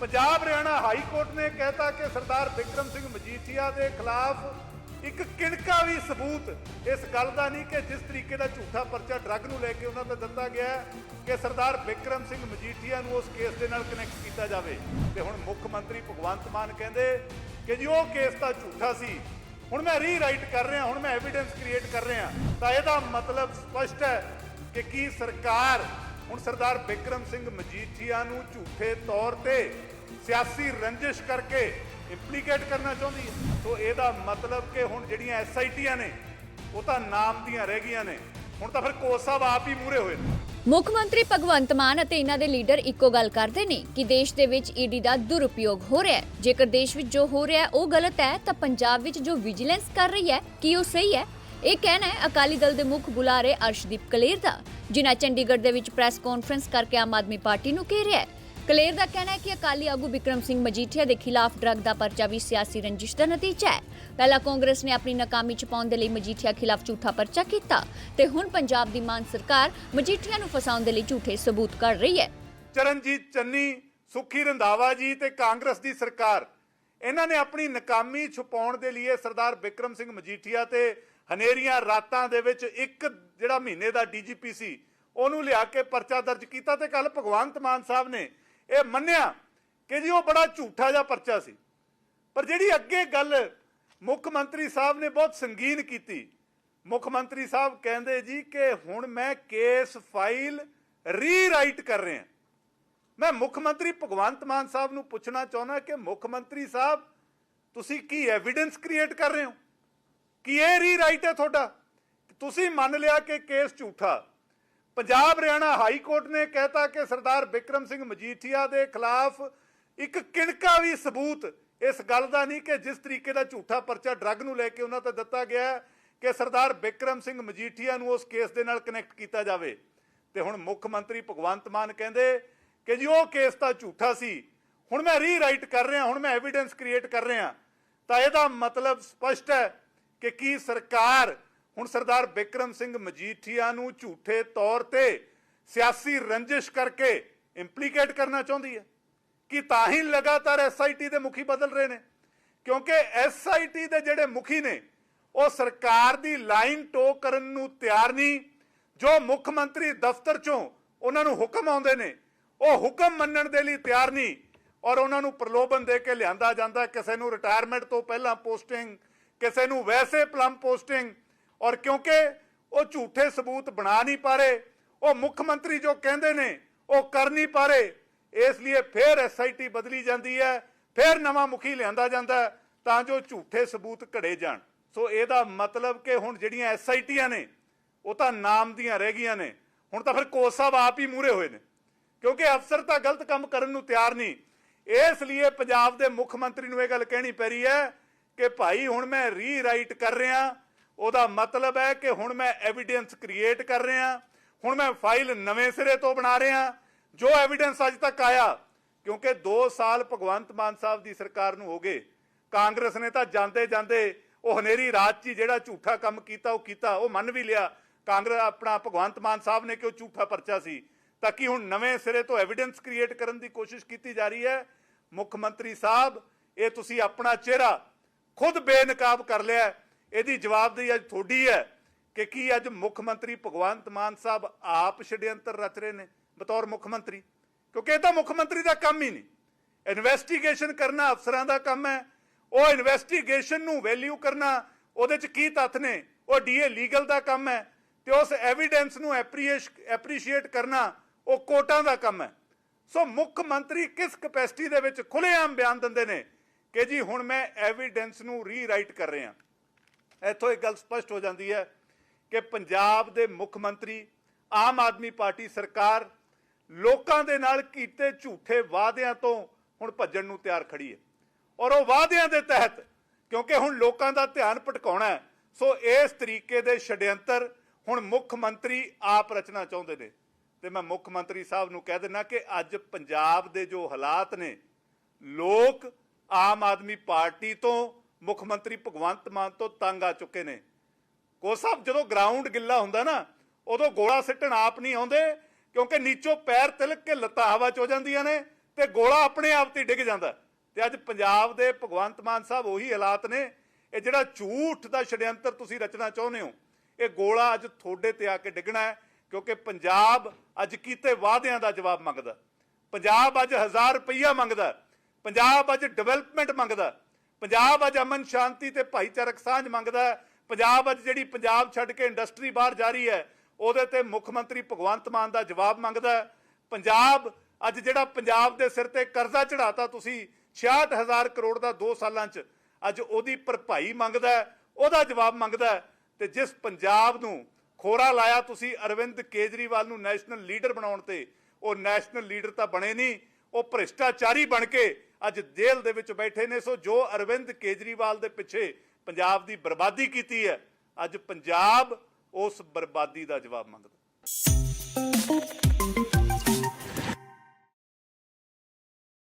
Punjab Haryana high court ਨੇ ਕਹਿਤਾ ਕਿ ਸਰਦਾਰ ਵਿਕਰਮ ਸਿੰਘ ਮਜੀਠੀਆ ਦੇ ਖਿਲਾਫ ਇੱਕ ਕਿਣਕਾ ਵੀ ਸਬੂਤ ਇਸ ਗੱਲ ਦਾ ਨਹੀਂ ਕਿ ਜਿਸ ਤਰੀਕੇ ਦਾ ਝੂਠਾ ਪਰਚਾ ਡਰੱਗ ਨੂੰ ਲੈ ਕੇ ਉਹਨਾਂ ਤੇ ਦਿੱਤਾ ਗਿਆ ਕਿ ਸਰਦਾਰ ਵਿਕਰਮ ਸਿੰਘ ਮਜੀਠੀਆ ਨੂੰ ਉਸ ਕੇਸ ਦੇ ਨਾਲ ਕਨੈਕਟ ਕੀਤਾ ਜਾਵੇ। ਤੇ ਹੁਣ ਮੁੱਖ ਮੰਤਰੀ ਭਗਵੰਤ ਮਾਨ ਕਹਿੰਦੇ ਕਿ ਜੀ ਉਹ ਕੇਸ ਤਾਂ ਝੂਠਾ ਸੀ। ਹੁਣ ਮੈਂ ਰੀਰਾਈਟ ਕਰ ਰਿਹਾ, ਹੁਣ ਮੈਂ ਐਵੀਡੈਂਸ ਕ੍ਰੀਏਟ ਕਰ ਰਿਹਾ। ਤਾਂ ਇਹਦਾ ਮਤਲਬ ਸਪਸ਼ਟ ਹੈ ਕਿ ਕੀ ਸਰਕਾਰ ਹੁਣ ਸਰਦਾਰ ਵਿਕਰਮ ਸਿੰਘ ਮਜੀਠੀਆ ਨੂੰ ਝੂਠੇ ਤੌਰ ਤੇ ਸਿਆਸੀ ਰੰਜਿਸ਼ ਕਰਕੇ ਇੰਪਲੀਕੇਟ ਕਰਨਾ ਚਾਹੁੰਦੀ ਹੈ। ਸੋ ਇਹਦਾ ਮਤਲਬ ਕਿ ਹੁਣ ਜਿਹੜੀਆਂ ਐਸਆਈਟੀਆਂ ਨੇ, ਉਹ ਤਾਂ ਨਾਮ ਦੀਆਂ ਰਹਿ ਗਈਆਂ ਨੇ। ਹੁਣ ਤਾਂ ਫਿਰ ਕੋਚ ਸਾਹਿਬ ਆਪ ਹੀ ਮੂਰੇ ਹੋਏ ਨੇ। ਮੁੱਖ ਮੰਤਰੀ ਭਗਵੰਤ ਮਾਨ ਅਤੇ ਇਹਨਾਂ ਦੇ ਲੀਡਰ ਇੱਕੋ ਗੱਲ ਕਰਦੇ ਨੇ ਕਿ ਦੇਸ਼ ਦੇ ਵਿੱਚ ਈਡੀ ਦਾ ਦੁਰਉਪਯੋਗ ਹੋ ਰਿਹਾ ਹੈ। ਜੇਕਰ ਦੇਸ਼ ਵਿੱਚ ਜੋ ਹੋ ਰਿਹਾ ਹੈ, ਉਹ ਗਲਤ ਹੈ, ਤਾਂ ਪੰਜਾਬ ਵਿੱਚ ਜੋ ਵਿਜੀਲੈਂਸ ਕਰ ਰਹੀ ਹੈ, ਕੀ ਉਹ ਸਹੀ ਹੈ? ਇਹ ਕਹਿਣਾ ਹੈ ਅਕਾਲੀ ਦਲ ਦੇ ਮੁੱਖ ਬੁਲਾਰੇ ਅਰਸ਼ਦੀਪ ਕਲੇਰ ਦਾ। ਜਿਨ੍ਹਾਂ ਚੰਡੀਗੜ੍ਹ ਦੇ ਵਿੱਚ ਪ੍ਰੈਸ ਕਾਨਫਰੰਸ ਕਰਕੇ ਆਮ ਆਦਮੀ ਪਾਰਟੀ ਨੂੰ ਘੇਰਿਆ ਹੈ। ਕਲੇਰ ਦਾ ਕਹਿਣਾ ਹੈ ਕਿ ਅਕਾਲੀ ਆਗੂ ਵਿਕਰਮ ਸਿੰਘ ਮਜੀਠੀਆ ਦੇ ਖਿਲਾਫ ਡਰੱਗ ਦਾ ਪਰਚਾ ਵੀ ਸਿਆਸੀ ਰੰਜਿਸ਼ ਦਾ ਨਤੀਜਾ ਹੈ। ਪਹਿਲਾਂ ਕਾਂਗਰਸ ਨੇ ਆਪਣੀ ਨਾਕਾਮੀ ਛੁਪਾਉਣ ਦੇ ਲਈ ਮਜੀਠੀਆ ਖਿਲਾਫ ਝੂਠਾ ਪਰਚਾ ਕੀਤਾ ਤੇ ਹੁਣ ਪੰਜਾਬ ਦੀ ਮਾਨ ਸਰਕਾਰ ਮਜੀਠੀਆ ਨੂੰ ਫਸਾਉਣ ਦੇ ਲਈ ਝੂਠੇ ਸਬੂਤ ਕਰ ਰਹੀ ਹੈ। ਚਰਨਜੀਤ ਚੰਨੀ, ਸੁਖੀ ਰੰਧਾਵਾ ਜੀ ਤੇ ਕਾਂਗਰਸ ਦੀ ਸਰਕਾਰ, ਇਹਨਾਂ ਨੇ ਆਪਣੀ ਨਾਕਾਮੀ ਛੁਪਾਉਣ ਦੇ ਲਈ ਸਰਦਾਰ ਵਿਕਰਮ ਸਿੰਘ ਮਜੀਠੀਆ ਤੇ ਹਨੇਰੀਆਂ ਰਾਤਾਂ ਦੇ ਵਿੱਚ ਇੱਕ ਜਿਹੜਾ ਮਹੀਨੇ ਦਾ ਡੀਜੀਪੀ ਸੀ, ਉਹਨੂੰ ਲਿਆ ਕੇ ਪਰਚਾ ਦਰਜ ਕੀਤਾ ਤੇ ਕੱਲ ਭਗਵੰਤ ਮਾਨ ਸਾਹਿਬ ਨੇ ਇਹ ਮੰਨਿਆ ਕਿ ਜੀ ਉਹ ਬੜਾ ਝੂਠਾ ਜਿਹਾ ਪਰਚਾ ਸੀ। ਪਰ ਜਿਹੜੀ ਅੱਗੇ ਗੱਲ ਮੁੱਖ ਮੰਤਰੀ ਸਾਹਿਬ ਨੇ ਬਹੁਤ ਸੰਗੀਨ ਕੀਤੀ, ਮੁੱਖ ਮੰਤਰੀ ਸਾਹਿਬ ਕਹਿੰਦੇ ਜੀ ਕਿ ਹੁਣ ਮੈਂ ਕੇਸ ਫਾਈਲ ਰੀਰਾਈਟ ਕਰ ਰਿਹਾ। ਮੈਂ ਮੁੱਖ ਮੰਤਰੀ ਭਗਵੰਤ ਮਾਨ ਸਾਹਿਬ ਨੂੰ ਪੁੱਛਣਾ ਚਾਹੁੰਦਾ ਕਿ ਮੁੱਖ ਮੰਤਰੀ ਸਾਹਿਬ, ਤੁਸੀਂ ਕੀ ਐਵੀਡੈਂਸ ਕ੍ਰੀਏਟ ਕਰ ਰਹੇ ਹੋ? ਕਿ ਇਹ ਰੀਰਾਈਟ ਹੈ ਤੁਹਾਡਾ? ਤੁਸੀਂ ਮੰਨ ਲਿਆ ਕਿ ਕੇਸ ਝੂਠਾ। ਪੰਜਾਬ ਹਰਿਆਣਾ ਹਾਈ ਕੋਰਟ ਨੇ ਕਹਿਤਾ ਕਿ ਸਰਦਾਰ ਵਿਕਰਮ ਸਿੰਘ ਮਜੀਠੀਆ ਦੇ ਖਿਲਾਫ ਇੱਕ ਕਿਣਕਾ ਵੀ ਸਬੂਤ ਇਸ ਗੱਲ ਦਾ ਨਹੀਂ ਕਿ ਜਿਸ ਤਰੀਕੇ ਦਾ ਝੂਠਾ ਪਰਚਾ ਡਰੱਗ ਨੂੰ ਲੈ ਕੇ ਉਹਨਾਂ ਤੇ ਦਿੱਤਾ ਗਿਆ ਕਿ ਸਰਦਾਰ ਵਿਕਰਮ ਸਿੰਘ ਮਜੀਠੀਆ ਨੂੰ ਉਸ ਕੇਸ ਦੇ ਨਾਲ ਕਨੈਕਟ ਕੀਤਾ ਜਾਵੇ। ਤੇ ਹੁਣ ਮੁੱਖ ਮੰਤਰੀ ਭਗਵੰਤ ਮਾਨ ਕਹਿੰਦੇ ਕਿ ਜੀ ਉਹ ਕੇਸ ਤਾਂ ਝੂਠਾ ਸੀ। ਹੁਣ ਮੈਂ ਰੀਰਾਈਟ ਕਰ ਰਿਹਾ, ਹੁਣ ਮੈਂ ਐਵੀਡੈਂਸ ਕ੍ਰੀਏਟ ਕਰ ਰਿਹਾ। ਤਾਂ ਇਹਦਾ ਮਤਲਬ ਸਪਸ਼ਟ ਹੈ ਕਿ ਕੀ ਸਰਕਾਰ, ਹੁਣ ਸਰਦਾਰ ਬਿਕਰਮ ਸਿੰਘ ਮਜੀਠੀਆ ਨੂੰ ਝੂਠੇ ਤੌਰ ਤੇ ਸਿਆਸੀ ਰੰਜਿਸ਼ ਕਰਕੇ ਇੰਪਲੀਕੇਟ ਕਰਨਾ ਚਾਹੁੰਦੀ ਹੈ? ਕਿ ਤਾਂ ਹੀ ਲਗਾਤਾਰ ਐਸਆਈਟੀ ਦੇ ਮੁਖੀ ਬਦਲ ਰਹੇ ਨੇ? ਕਿਉਂਕਿ ਐਸਆਈਟੀ ਦੇ ਜਿਹੜੇ ਮੁਖੀ ਨੇ, ਉਹ ਸਰਕਾਰ ਦੀ ਲਾਈਨ ਟੋ ਕਰਨ ਨੂੰ ਤਿਆਰ ਨਹੀਂ, ਜੋ ਮੁੱਖ ਮੰਤਰੀ ਦਫ਼ਤਰ ਚੋਂ ਉਹਨਾਂ ਨੂੰ ਹੁਕਮ ਆਉਂਦੇ ਨੇ, ਉਹ ਹੁਕਮ ਮੰਨਣ ਦੇ ਲਈ ਤਿਆਰ ਨਹੀਂ ਔਰ ਉਹਨਾਂ ਨੂੰ ਪ੍ਰਲੋਭਨ ਦੇ ਕੇ ਲਿਆਂਦਾ ਜਾਂਦਾ, ਕਿਸੇ ਨੂੰ ਰਿਟਾਇਰਮੈਂਟ ਤੋਂ ਪਹਿਲਾਂ ਪੋਸਟਿੰਗ ਕਿਸੇ ਨੂੰ ਵੈਸੇ ਪਲਮ ਪੋਸਟਿੰਗ ਔਰ ਕਿਉਂਕਿ ਉਹ ਝੂਠੇ ਸਬੂਤ ਬਣਾ ਨਹੀਂ ਪਾ ਰਹੇ ਉਹ ਮੁੱਖ ਮੰਤਰੀ ਜੋ ਕਹਿੰਦੇ ਨੇ, ਉਹ ਕਰ ਨਹੀਂ ਪਾ ਰਹੇ ਇਸ ਲਈ ਫਿਰ ਐਸਆਈਟੀ ਬਦਲੀ ਜਾਂਦੀ ਹੈ, ਫਿਰ ਨਵਾਂ ਮੁਖੀ ਲਿਆਂਦਾ ਜਾਂਦਾ ਤਾਂ ਜੋ ਝੂਠੇ ਸਬੂਤ ਘੜੇ ਜਾਣ। ਸੋ ਇਹਦਾ ਮਤਲਬ ਕਿ ਹੁਣ ਜਿਹੜੀਆਂ ਐਸਆਈਟੀਆਂ ਨੇ, ਉਹ ਤਾਂ ਨਾਮ ਦੀਆਂ ਰਹਿ ਗਈਆਂ ਨੇ। ਹੁਣ ਤਾਂ ਫਿਰ ਕੋਚ ਸਾਹਿਬ ਆਪ ਹੀ ਮੂਰੇ ਹੋਏ ਨੇ। ਕਿਉਂਕਿ ਅਫਸਰ ਤਾਂ ਗਲਤ ਕੰਮ ਕਰਨ ਨੂੰ ਤਿਆਰ ਨਹੀਂ। ਇਸ ਲਈ ਪੰਜਾਬ ਦੇ ਮੁੱਖ ਮੰਤਰੀ ਨੂੰ ਇਹ ਗੱਲ ਕਹਿਣੀ ਪੈ ਰਹੀ ਹੈ ਕਿ ਭਾਈ ਹੁਣ ਮੈਂ ਰੀਰਾਈਟ ਕਰ ਰਿਹਾ, ਉਹਦਾ ਮਤਲਬ ਹੈ ਕਿ ਹੁਣ ਮੈਂ ਐਵੀਡੈਂਸ ਕ੍ਰੀਏਟ ਕਰ ਰਿਹਾ, ਹੁਣ ਮੈਂ ਫਾਈਲ ਨਵੇਂ ਸਿਰੇ ਤੋਂ ਬਣਾ ਰਿਹਾ, ਜੋ ਐਵੀਡੈਂਸ ਅੱਜ ਤੱਕ ਆਇਆ, ਕਿਉਂਕਿ 2 ਸਾਲ ਭਗਵੰਤ ਮਾਨ ਸਾਹਿਬ ਦੀ ਸਰਕਾਰ ਨੂੰ ਹੋ ਗਏ, ਕਾਂਗਰਸ ਨੇ ਤਾਂ ਜਾਂਦੇ ਜਾਂਦੇ ਉਹ ਹਨੇਰੀ ਰਾਤ 'ਚ ਹੀ ਜਿਹੜਾ ਝੂਠਾ ਕੰਮ ਕੀਤਾ, ਉਹ ਕੀਤਾ, ਉਹ ਮੰਨ ਵੀ ਲਿਆ, ਕਾਂਗਰਸ ਆਪਣਾ ਭਗਵੰਤ ਮਾਨ ਸਾਹਿਬ ਨੇ ਕਿ ਉਹ ਝੂਠਾ ਪਰਚਾ ਸੀ, ਤਾਂ ਕਿ ਹੁਣ ਨਵੇਂ ਸਿਰੇ ਤੋਂ ਐਵੀਡੈਂਸ ਕ੍ਰੀਏਟ ਕਰਨ ਦੀ ਕੋਸ਼ਿਸ਼ ਕੀਤੀ ਜਾ ਰਹੀ ਹੈ? ਮੁੱਖ ਮੰਤਰੀ ਸਾਹਿਬ, ਇਹ ਤੁਸੀਂ ਆਪਣਾ ਚਿਹਰਾ ਖੁਦ ਬੇਨਕਾਬ ਕਰ ਲਿਆ ਇਹਦੀ ਜਵਾਬਦੇਹੀ ਅੱਜ ਤੁਹਾਡੀ ਹੈ ਕਿ ਕੀ ਅੱਜ ਮੁੱਖ ਮੰਤਰੀ ਭਗਵੰਤ ਮਾਨ ਸਾਹਿਬ ਆਪ ਛੜਯੰਤਰ ਰਚ ਰਹੇ ਨੇ ਬਤੌਰ ਮੁੱਖ ਮੰਤਰੀ। ਕਿਉਂਕਿ ਇਹ ਤਾਂ ਮੁੱਖ ਮੰਤਰੀ ਦਾ ਕੰਮ ਹੀ ਨਹੀਂ। ਇਨਵੈਸਟੀਗੇਸ਼ਨ ਕਰਨਾ ਅਫਸਰਾਂ ਦਾ ਕੰਮ ਹੈ। ਉਹ ਇਨਵੈਸਟੀਗੇਸ਼ਨ ਨੂੰ ਵੈਲਿਊ ਕਰਨਾ, ਉਹਦੇ ਚ ਕੀ ਤੱਥ ਨੇ, ਉਹ ਡੀਏ ਲੀਗਲ ਦਾ ਕੰਮ ਹੈ ਤੇ ਉਸ ਐਵੀਡੈਂਸ ਨੂੰ ਐਪਰੀਸ਼ੀਏਟ ਕਰਨਾ ਉਹ ਕੋਰਟਾਂ ਦਾ ਕੰਮ ਹੈ। ਸੋ ਮੁੱਖ ਮੰਤਰੀ ਕਿਸ ਕਪੈਸਿਟੀ ਦੇ ਵਿੱਚ ਖੁੱਲੇਆਮ ਬਿਆਨ ਦਿੰਦੇ ਨੇ ਕਿ ਜੀ ਹੁਣ ਮੈਂ ਐਵੀਡੈਂਸ ਨੂੰ ਰੀਰਾਈਟ ਕਰ ਰਿਹਾ। ਇੱਥੋਂ ਇੱਕ ਗੱਲ ਸਪਸ਼ਟ ਹੋ ਜਾਂਦੀ ਹੈ ਕਿ ਪੰਜਾਬ ਦੇ ਮੁੱਖ ਮੰਤਰੀ, ਆਮ ਆਦਮੀ ਪਾਰਟੀ ਸਰਕਾਰ ਲੋਕਾਂ ਦੇ ਨਾਲ ਕੀਤੇ ਝੂਠੇ ਵਾਅਦਿਆਂ ਤੋਂ ਹੁਣ ਭੱਜਣ ਨੂੰ ਤਿਆਰ ਖੜੀ ਹੈ। ਔਰ ਉਹ ਵਾਅਦਿਆਂ ਦੇ ਤਹਿਤ, ਕਿਉਂਕਿ ਹੁਣ ਲੋਕਾਂ ਦਾ ਧਿਆਨ ਭਟਕਾਉਣਾ ਹੈ, ਸੋ ਇਸ ਤਰੀਕੇ ਦੇ ਛੜਯੰਤਰ ਹੁਣ ਮੁੱਖ ਮੰਤਰੀ ਆਪ ਰਚਨਾ ਚਾਹੁੰਦੇ ਨੇ। ਤੇ ਮੈਂ ਮੁੱਖ ਮੰਤਰੀ ਸਾਹਿਬ ਨੂੰ ਕਹਿ ਦਿੰਦਾ ਕਿ ਅੱਜ ਪੰਜਾਬ ਦੇ ਜੋ ਹਾਲਾਤ ਨੇ, ਲੋਕ ਆਮ ਆਦਮੀ ਪਾਰਟੀ ਤੋਂ ਮੁੱਖ ਮੰਤਰੀ ਭਗਵੰਤ ਮਾਨ ਤੋਂ ਤੰਗ ਆ ਚੁੱਕੇ ਨੇ। ਕੋ ਸਾਹਿਬ, ਜਦੋਂ ਗਰਾਊਂਡ ਗਿੱਲਾ ਹੁੰਦਾ ਨਾ, ਉਦੋਂ ਗੋਲਾ ਸਿੱਟਣ ਆਪ ਨਹੀਂ ਆਉਂਦੇ, ਕਿਉਂਕਿ ਨੀਚੋਂ ਪੈਰ ਤਿਲਕ ਕੇ ਲੱਤਾਂ ਹਵਾ ਚ ਹੋ ਜਾਂਦੀਆਂ ਨੇ ਤੇ ਗੋਲਾ ਆਪਣੇ ਆਪ ਤੇ ਡਿੱਗ ਜਾਂਦਾ। ਤੇ ਅੱਜ ਪੰਜਾਬ ਦੇ ਭਗਵੰਤ ਮਾਨ ਸਾਹਿਬ ਉਹੀ ਹਾਲਾਤ ਨੇ, ਇਹ ਜਿਹੜਾ ਝੂਠ ਦਾ ਛੜਯੰਤਰ ਤੁਸੀਂ ਰਚਣਾ ਚਾਹੁੰਦੇ ਹੋ, ਇਹ ਗੋਲਾ ਅੱਜ ਤੁਹਾਡੇ ਤੇ ਆ ਕੇ ਡਿੱਗਣਾ ਹੈ, ਕਿਉਂਕਿ ਪੰਜਾਬ ਅੱਜ ਕੀਤੇ ਵਾਅਦਿਆਂ ਦਾ ਜਵਾਬ ਮੰਗਦਾ। ਪੰਜਾਬ ਅੱਜ 1000 ਰੁਪਈਆ ਮੰਗਦਾ। ਪੰਜਾਬ ਅੱਜ ਡਿਵੈਲਪਮੈਂਟ ਮੰਗਦਾ ਪੰਜਾਬ ਅੱਜ ਅਮਨ ਸ਼ਾਂਤੀ ਤੇ ਭਾਈਚਾਰਕ ਸਾਂਝ ਮੰਗਦਾ ਪੰਜਾਬ ਅੱਜ ਜਿਹੜੀ ਪੰਜਾਬ ਛੱਡ ਕੇ ਇੰਡਸਟਰੀ ਬਾਹਰ ਜਾ ਰਹੀ ਹੈ, ਉਹਦੇ ਤੇ ਮੁੱਖ ਮੰਤਰੀ ਭਗਵੰਤ ਮਾਨ ਦਾ ਜਵਾਬ ਮੰਗਦਾ ਪੰਜਾਬ ਅੱਜ ਜਿਹੜਾ ਪੰਜਾਬ ਦੇ ਸਿਰ ਤੇ ਕਰਜ਼ਾ ਚੜਾਤਾ ਤੁਸੀਂ 66000 ਕਰੋੜ ਦਾ 2 ਸਾਲਾਂ 'ਚ, ਅੱਜ ਉਹਦੀ ਭਰਪਾਈ ਮੰਗਦਾ ਉਹਦਾ ਜਵਾਬ ਮੰਗਦਾ ਹੈ। ਤੇ ਜਿਸ ਪੰਜਾਬ ਨੂੰ ਖੋਰਾ ਲਾਇਆ ਤੁਸੀਂ ਅਰਵਿੰਦ ਕੇਜਰੀਵਾਲ ਨੂੰ ਨੈਸ਼ਨਲ ਲੀਡਰ ਬਣਾਉਣ ਤੇ, ਉਹ ਨੈਸ਼ਨਲ ਲੀਡਰ ਤਾਂ ਬਣੇ ਨਹੀਂ, ਉਹ ਭ੍ਰਿਸ਼ਟਾਚਾਰੀ ਬਣ ਕੇ ਅੱਜ ਜੇਲ੍ਹ ਦੇ ਵਿੱਚ ਬੈਠੇ ਨੇ। ਸੋ ਜੋ ਅਰਵਿੰਦ ਕੇਜਰੀਵਾਲ ਦੇ ਪਿੱਛੇ ਪੰਜਾਬ ਦੀ ਬਰਬਾਦੀ ਕੀਤੀ ਹੈ, ਅੱਜ ਪੰਜਾਬ ਉਸ ਬਰਬਾਦੀ ਦਾ ਜਵਾਬ ਮੰਗਦਾ।